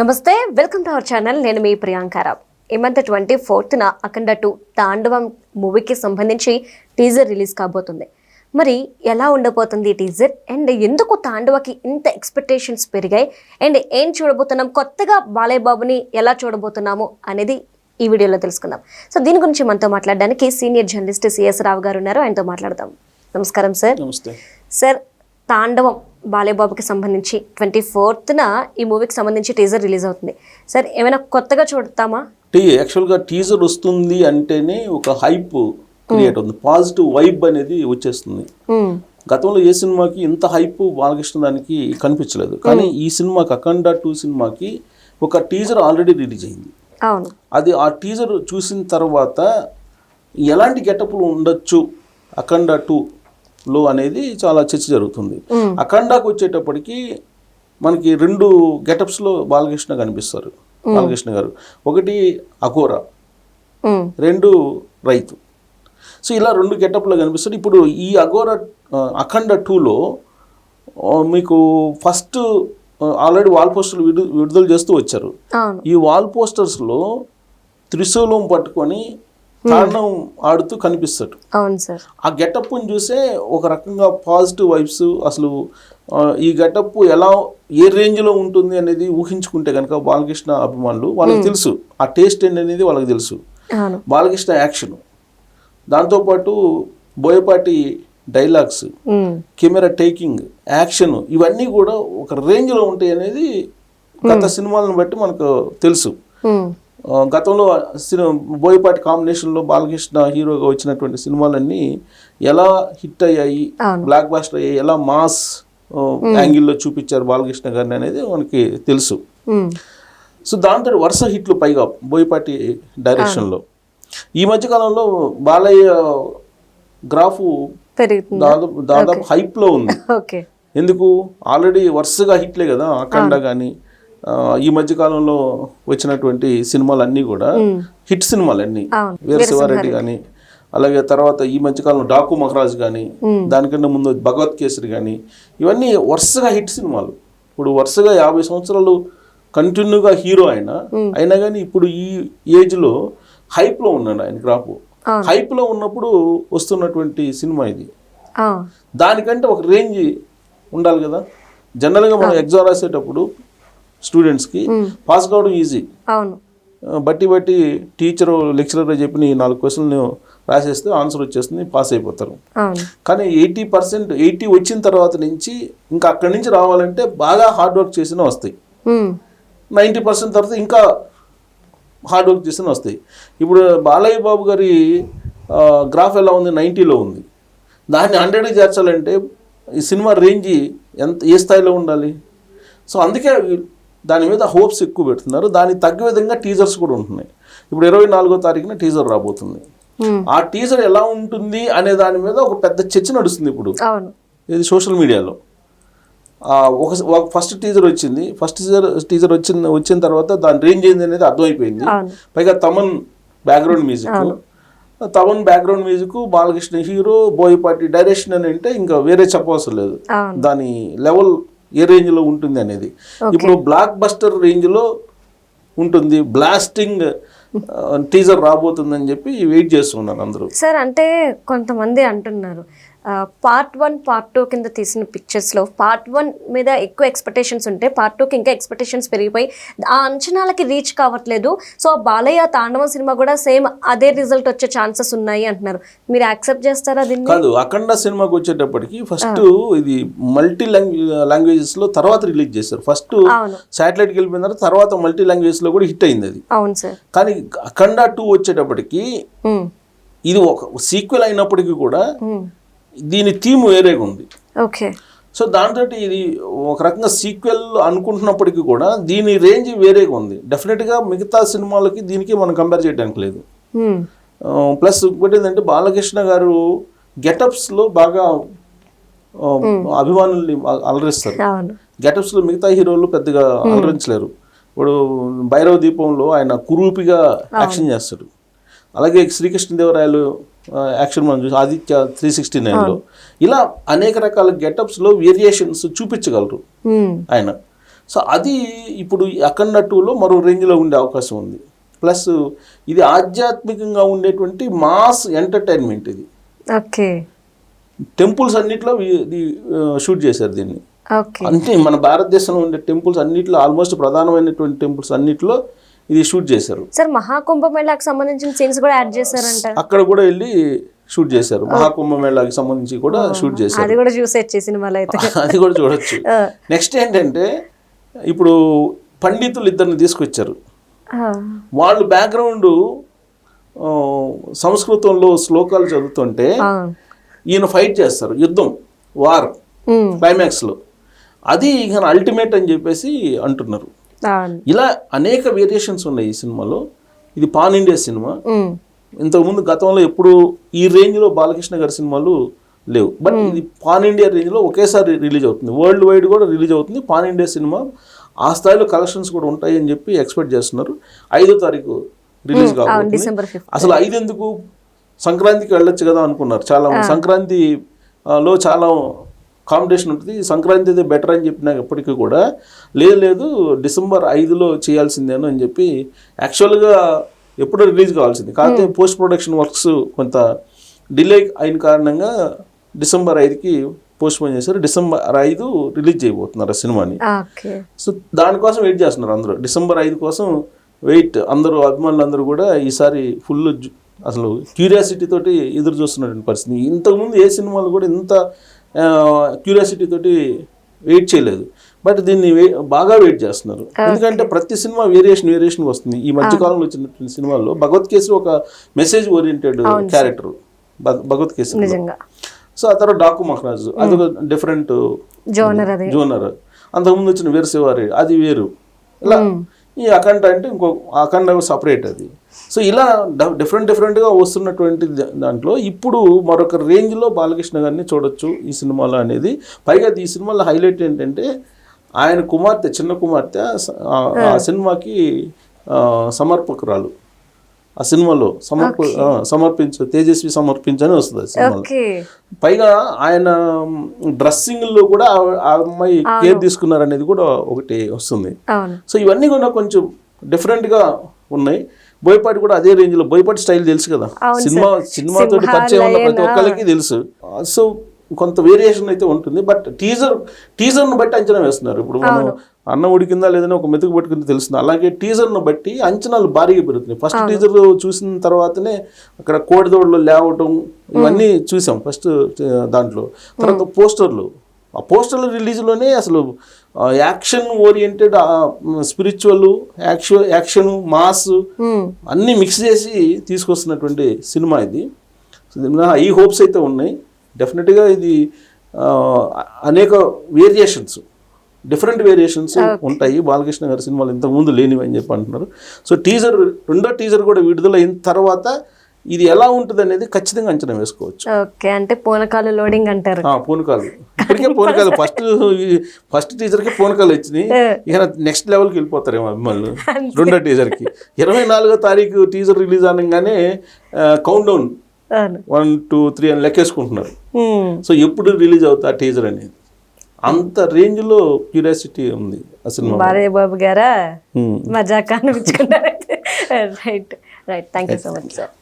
నమస్తే welcome to our channel. నేను మీ ప్రియాంకారావు ఈ మధ్య ట్వంటీ ఫోర్త్న అఖండ టూ తాండవం మూవీకి సంబంధించి టీజర్ రిలీజ్ కాబోతుంది. మరి ఎలా ఉండబోతుంది ఈ టీజర్? అండ్ ఎందుకు తాండవకి ఇంత ఎక్స్పెక్టేషన్స్ పెరిగాయి? అండ్ ఏం చూడబోతున్నాం? కొత్తగా బాలయ్య బాబుని ఎలా చూడబోతున్నాము అనేది ఈ వీడియోలో తెలుసుకుందాం. సో దీని గురించి మనతో మాట్లాడడానికి సీనియర్ జర్నలిస్ట్ సిఎస్ రావు గారు ఉన్నారు. ఆయనతో మాట్లాడదాం. నమస్కారం సార్. నమస్తే. సార్ తాండవం బాలయ్యబాబుకి సంబంధించి ట్వంటీ ఫోర్త్న ఈ మూవీకి సంబంధించి టీజర్ రిలీజ్ అవుతుంది. సార్ ఏమైనా కొత్తగా చూడతామా టీ యాక్చువల్గా టీజర్ వస్తుంది అంటేనే ఒక హైప్ క్రియేట్ అవుతుంది. పాజిటివ్ వైబ్ అనేది వచ్చేస్తుంది. గతంలో ఏ సినిమాకి ఇంత హైప్ బాలకృష్ణ దానికి కనిపించలేదు. కానీ ఈ సినిమాకి అఖండ టూ సినిమాకి ఒక టీజర్ ఆల్రెడీ రిలీజ్ అయింది. అది ఆ టీజర్ చూసిన తర్వాత ఎలాంటి గెటప్లు ఉండొచ్చు అఖండ టూలో అనేది చాలా చర్చ జరుగుతుంది. అఖండాకు వచ్చేటప్పటికి మనకి రెండు గెటప్స్లో బాలకృష్ణ కనిపిస్తారు. బాలకృష్ణ గారు. ఒకటి అఘోరా. రెండు రైతు. సో ఇలా రెండు గెటప్లో కనిపిస్తుంది. ఇప్పుడు ఈ అఘోర అఖండ టూలో మీకు ఫస్ట్ ఆల్రెడీ వాల్ పోస్టర్లు విడు విడుదల చేస్తూ వచ్చారు. ఈ వాల్ పోస్టర్స్లో త్రిశూలం పట్టుకొని తాండవం ఆడుతూ కనిపిస్తాడు అవును సార్. ఆ గెటప్ని చూసే ఒక రకంగా పాజిటివ్ వైబ్స్ అసలు ఈ గెటప్ ఎలా ఏ రేంజ్లో ఉంటుంది అనేది ఊహించుకుంటే కనుక బాలకృష్ణ అభిమానులు వాళ్ళకి తెలుసు. ఆ టేస్ట్ ఏంటి అనేది వాళ్ళకి తెలుసు. బాలకృష్ణ యాక్షన్. దాంతోపాటు Boyapati dialogues. Camera taking action ఇవన్నీ కూడా ఒక రేంజ్లో ఉంటాయి అనేది గత సినిమాలను బట్టి మనకు తెలుసు. గతంలో సినిమా బోయపాటి కాంబినేషన్లో బాలకృష్ణ హీరోగా వచ్చినటువంటి సినిమాలన్నీ ఎలా హిట్ అయ్యాయి. బ్లాక్ బాస్టర్ అయ్యాయి ఎలా మాస్ యాంగిల్లో చూపించారు బాలకృష్ణ గారిని అనేది మనకి తెలుసు. సో దాంతో వరుస హిట్లు పైగా బోయపాటి డైరెక్షన్లో ఈ మధ్యకాలంలో బాలయ్య గ్రాఫు దాదాపు దాదాపు హైప్లో ఉంది. ఎందుకు? ఆల్రెడీ వరుసగా హిట్లే కదా అఖండ కానీ ఈ మధ్య కాలంలో వచ్చినటువంటి సినిమాలు అన్నీ కూడా హిట్ సినిమాలు అన్నీ అవును. వీర శివారెడ్డి కానీ అలాగే తర్వాత ఈ మధ్యకాలంలో డాకు మహారాజ్ కానీ దానికంటే ముందు భగవత్ కేసరి కానీ ఇవన్నీ వరుసగా హిట్ సినిమాలు. ఇప్పుడు వరుసగా యాభై సంవత్సరాలు కంటిన్యూగా హీరో ఆయన అయినా కానీ ఇప్పుడు ఈ ఏజ్లో హైప్లో ఉన్నాడు ఆయన అవును. హైప్లో ఉన్నప్పుడు వస్తున్నటువంటి సినిమా ఇది. దానికంటే ఒక రేంజ్ ఉండాలి కదా. జనరల్గా మనం ఎగ్జామ్ రాసేటప్పుడు స్టూడెంట్స్కి పాస్ కావడం ఈజీ. అవును. బట్టి బట్టి టీచర్ లెక్చరర్ చెప్పిన ఈ నాలుగు క్వశ్చన్లు రాసేస్తే ఆన్సర్ వచ్చేస్తుంది పాస్ అయిపోతారు. కానీ ఎయిటీ పర్సెంట్ ఎయిటీ వచ్చిన తర్వాత నుంచి ఇంకా అక్కడి నుంచి రావాలంటే బాగా హార్డ్ వర్క్ చేసిన వస్తాయి. నైంటీ పర్సెంట్ తర్వాత ఇంకా హార్డ్ వర్క్ చేసిన వస్తాయి. ఇప్పుడు బాలయ్య బాబు గారి గ్రాఫ్ ఎలా ఉంది? నైంటీలో ఉంది. దాన్ని హండ్రెడ్కి చేర్చాలంటే ఈ సినిమా రేంజ్ ఎంత ఏ స్థాయిలో ఉండాలి? సో అందుకే దాని మీద హోప్స్ ఎక్కువ పెడుతున్నారు. దానికి తగ్గ విధంగా టీజర్స్ కూడా ఉంటున్నాయి. ఇప్పుడు ఇరవై నాలుగో తారీఖున టీజర్ రాబోతుంది. ఆ టీజర్ ఎలా ఉంటుంది అనే దాని మీద ఒక పెద్ద చర్చ నడుస్తుంది ఇప్పుడు. ఇది సోషల్ మీడియాలో. ఒక ఫస్ట్ టీజర్ వచ్చింది. ఫస్ట్ టీజర్ టీజర్ వచ్చిన వచ్చిన తర్వాత దాని రేంజ్ ఏంది అనేది అర్థమైపోయింది. పైగా Thaman background music. Thaman background music Balakrishna hero Boyapati direction అని అంటే ఇంకా వేరే చెప్పవసరం లేదు. దాని లెవెల్ ఏ రేంజ్లో ఉంటుంది అనేది. ఇప్పుడు బ్లాక్ బస్టర్ రేంజ్లో ఉంటుంది. బ్లాస్టింగ్ టీజర్ రాబోతుందని చెప్పి వెయిట్ చేస్తున్నారు అందరూ. సార్ అంటే కొంతమంది అంటున్నారు. పార్ట్ వన్ పార్ట్ టూ కింద తీసిన పిక్చర్స్లో పార్ట్ వన్ మీద ఎక్కువ ఎక్స్పెక్టేషన్స్ ఉంటే పార్ట్ టూకి ఇంకా ఎక్స్పెక్టేషన్స్ పెరిగిపోయి ఆ అంచనాలకి రీచ్ కావట్లేదు. సో బాలయ్య తాండవం సినిమా కూడా సేమ్ అదే రిజల్ట్ వచ్చే ఛాన్సెస్ ఉన్నాయి అంటున్నారు. మీరు యాక్సెప్ట్ చేస్తారా దీన్ని? కాదు అఖండ సినిమాకి వచ్చేటప్పటికి ఫస్ట్ ఇది మల్టీ లాంగ్వేజెస్లో తర్వాత రిలీజ్ చేశారు. ఫస్ట్ అవును. శాటిలైట్కి వెళ్ళిపోయిన తర్వాత తర్వాత మల్టీ లాంగ్వేజెస్లో కూడా హిట్ అయింది అది. అవును సార్ కానీ అఖండ టూ వచ్చేటప్పటికి ఇది ఒక సీక్వెల్ అయినప్పటికీ కూడా దీని థీమ్ వేరేగా ఉంది. ఓకే. సో దాంతో ఇది ఒక రకంగా సీక్వెల్ అనుకుంటున్నప్పటికీ కూడా దీని రేంజ్ వేరేగా ఉంది. డెఫినెట్గా మిగతా సినిమాలకి దీనికి మనం కంపేర్ చేయడానికి లేదు. ప్లస్ ఇంకోటి ఏంటంటే బాలకృష్ణ గారు గెటప్స్లో బాగా అభిమానుల్ని అలరిస్తారు. గెటప్స్లో మిగతా హీరోలు పెద్దగా అలరించలేరు. ఇప్పుడు భైరవ దీపంలో ఆయన కురూపిగా యాక్షన్ చేస్తాడు. అలాగే శ్రీకృష్ణదేవరాయలు యాక్షన్ మనం చూసి ఆదిత్య త్రీ సిక్స్టీ నైన్లో ఇలా అనేక రకాల గెటప్స్లో వేరియేషన్స్ చూపించగలరు ఆయన. సో అది ఇప్పుడు అఖండ టూలో మరో రేంజ్లో ఉండే అవకాశం ఉంది. ప్లస్ ఇది ఆధ్యాత్మికంగా ఉండేటువంటి మాస్ ఎంటర్టైన్మెంట్ ఇది. ఓకే. టెంపుల్స్ అన్నిట్లో షూట్ చేశారు దీన్ని. అంటే మన భారతదేశంలో ఉండే టెంపుల్స్ అన్నిట్లో ఆల్మోస్ట్ ప్రధానమైనటువంటి టెంపుల్స్ అన్నిట్లో ఇది షూట్ చేశారు. సార్ మహాకుంభమేళాకు సంబంధించిన సీన్స్ కూడా యాడ్ చేశారంట. అక్కడ కూడా వెళ్ళి షూట్ చేశారు. మహాకుంభమేళాకి సంబంధించి కూడా షూట్ చేశారు. అది కూడా చూసేచ్చి సినిమాలో అయితే. అది కూడా చూడొచ్చు. నెక్స్ట్ ఏంటంటే ఇప్పుడు పండితులు ఇద్దరిని తీసుకొచ్చారు. వాళ్ళు బ్యాక్గ్రౌండ్ సంస్కృతంలో శ్లోకాలు చదువుతుంటే. ఈయన ఫైట్ చేస్తారు. యుద్ధం వార్ క్లైమాక్స్లో అది ఇక అల్టిమేట్ అని చెప్పేసి అంటున్నారు. ఇలా అనేక వేరియేషన్స్ ఉన్నాయి ఈ సినిమాలో. ఇది పాన్ ఇండియా సినిమా. ఇంతకుముందు గతంలో ఎప్పుడు ఈ రేంజ్లో బాలకృష్ణ గారి సినిమాలు లేవు. బట్ ఇది పాన్ ఇండియా రేంజ్లో ఒకేసారి రిలీజ్ అవుతుంది. వరల్డ్ వైడ్ కూడా రిలీజ్ అవుతుంది. పాన్ ఇండియా సినిమా ఆ స్థాయిలో కలెక్షన్స్ కూడా ఉంటాయి అని చెప్పి ఎక్స్పెక్ట్ చేస్తున్నారు. ఐదో తారీఖు రిలీజ్ ఫిఫ్త్. అసలు ఐదు ఎందుకు సంక్రాంతికి వెళ్ళొచ్చు కదా అనుకున్నారు. చాలా సంక్రాంతి లో చాలా కాంపిటీషన్ ఉంటుంది. సంక్రాంతి అయితే బెటర్ అని చెప్పినప్పటికీ కూడా లేదు లేదు డిసెంబర్ ఐదులో చేయాల్సిందేను అని చెప్పి యాక్చువల్గా ఎప్పుడో రిలీజ్ కావాల్సింది. కాకపోతే పోస్ట్ ప్రొడక్షన్ వర్క్స్ కొంత డిలే అయిన కారణంగా డిసెంబర్ ఐదుకి పోస్ట్ పోన్ చేశారు. డిసెంబర్ ఐదు రిలీజ్ చేయబోతున్నారు ఆ సినిమాని. సో దానికోసం వెయిట్ చేస్తున్నారు అందరూ. డిసెంబర్ ఐదు కోసం వెయిట్ అందరూ అభిమానులు అందరూ కూడా ఈసారి ఫుల్ అసలు క్యూరియాసిటీ తోటి ఎదురు చూస్తున్నటువంటి పరిస్థితి. ఇంతకుముందు ఏ సినిమాలు కూడా ఇంత క్యూరియాసిటీ తోటి వెయిట్ చేయలేదు. బట్ దీన్ని బాగా వెయిట్ చేస్తున్నారు. ఎందుకంటే ప్రతి సినిమా వేరియేషన్ వేరియేషన్ వస్తుంది. ఈ మధ్య కాలంలో వచ్చినటువంటి సినిమాల్లో భగవత్ కేసరి ఒక మెసేజ్ ఓరియంటెడ్ క్యారెక్టర్ భగవత్ నిజంగా. సో ఆ తర్వాత డాకు మహారాజు అదొక డిఫరెంట్ జోనర్ అది. జోనర్. అంతకుముందు వచ్చిన వీరశివారి అది వేరు. ఇలా ఈ అఖండ అంటే ఇంకో అఖండ సపరేట్ అది. సో ఇలా డిఫరెంట్ డిఫరెంట్గా వస్తున్నటువంటి దాంట్లో ఇప్పుడు మరొక రేంజ్లో బాలకృష్ణ గారిని చూడొచ్చు ఈ సినిమాలో అనేది. పైగా ఈ సినిమాలో హైలైట్ ఏంటంటే ఆయన కుమార్తె చిన్న కుమార్తె ఆ- సినిమాకి సమర్పకురాలు. ఆ సినిమాలో సమర్ప సమర్పించు తేజస్వి సమర్పించని వస్తుంది ఆ సినిమాలో. పైగా ఆయన డ్రెస్సింగ్లో కూడా ఆ- అమ్మాయి కేర్ తీసుకున్నారు అనేది కూడా ఒకటి వస్తుంది. సో ఇవన్నీ కూడా కొంచెం డిఫరెంట్గా ఉన్నాయి. బోయపాటి కూడా అదే రేంజ్లో బోయపాటి స్టైల్ తెలుసు కదా. సినిమా సినిమాతో పరిచయం ఉన్న ప్రతి ఒక్కరికి తెలుసు. సో కొంత వేరియేషన్ అయితే ఉంటుంది బట్ టీజర్ టీజర్ను బట్టి అంచనా వేస్తున్నారు. ఇప్పుడు మనం అన్నం ఉడికిందా లేదని ఒక మెతుకు పట్టుకుంది తెలుస్తుంది. అలాగే టీజర్ను బట్టి అంచనాలు భారీగా పెరుగుతున్నాయి. ఫస్ట్ టీజర్ చూసిన తర్వాతనే అక్కడ కోడిదోడులు లేవటం ఇవన్నీ చూసాం ఫస్ట్ దాంట్లో. తర్వాత పోస్టర్లు. ఆ పోస్టర్ల రిలీజ్లోనే అసలు action oriented spiritual actual action mass అన్నీ మిక్స్ చేసి తీసుకొస్తున్నటువంటి సినిమా ఇది. ఈ హోప్స్ అయితే ఉన్నాయి. డెఫినెట్గా ఇది అనేక వేరియేషన్స్ డిఫరెంట్ వేరియేషన్స్ ఉంటాయి. బాలకృష్ణ గారి సినిమాలు ఇంతకుముందు లేనివి అని చెప్పి అంటున్నారు. సో టీజర్ రెండో టీజర్ కూడా విడుదల అయిన తర్వాత ఇది ఎలా ఉంటుంది అనేది ఖచ్చితంగా అంచనా వేసుకోవచ్చు. ఓకే అంటే పూనకాలు లోడింగ్ అంటారు. పూనకాలు. ఇప్పటికే పూనకాలు. ఫస్ట్ ఫస్ట్ టీజర్కి పూనకాలు వచ్చినాయి. ఇక నెక్స్ట్ లెవెల్కి వెళ్ళిపోతారేమో అభిమానులు. రెండో టీజర్కి ఇరవై నాలుగో తారీఖు టీజర్ రిలీజ్ అనగానే count down one two three అని లెక్కేసుకుంటున్నారు. సో ఎప్పుడు రిలీజ్ అవుతా టీజర్ అనేది? అంత రేంజ్లో క్యూరియాసిటీ ఉంది సినిమా. బాలయ్య బాబు గారా. మజాకా అనిపించుకున్నారైతే. Right. Right. Thank you so much. Sir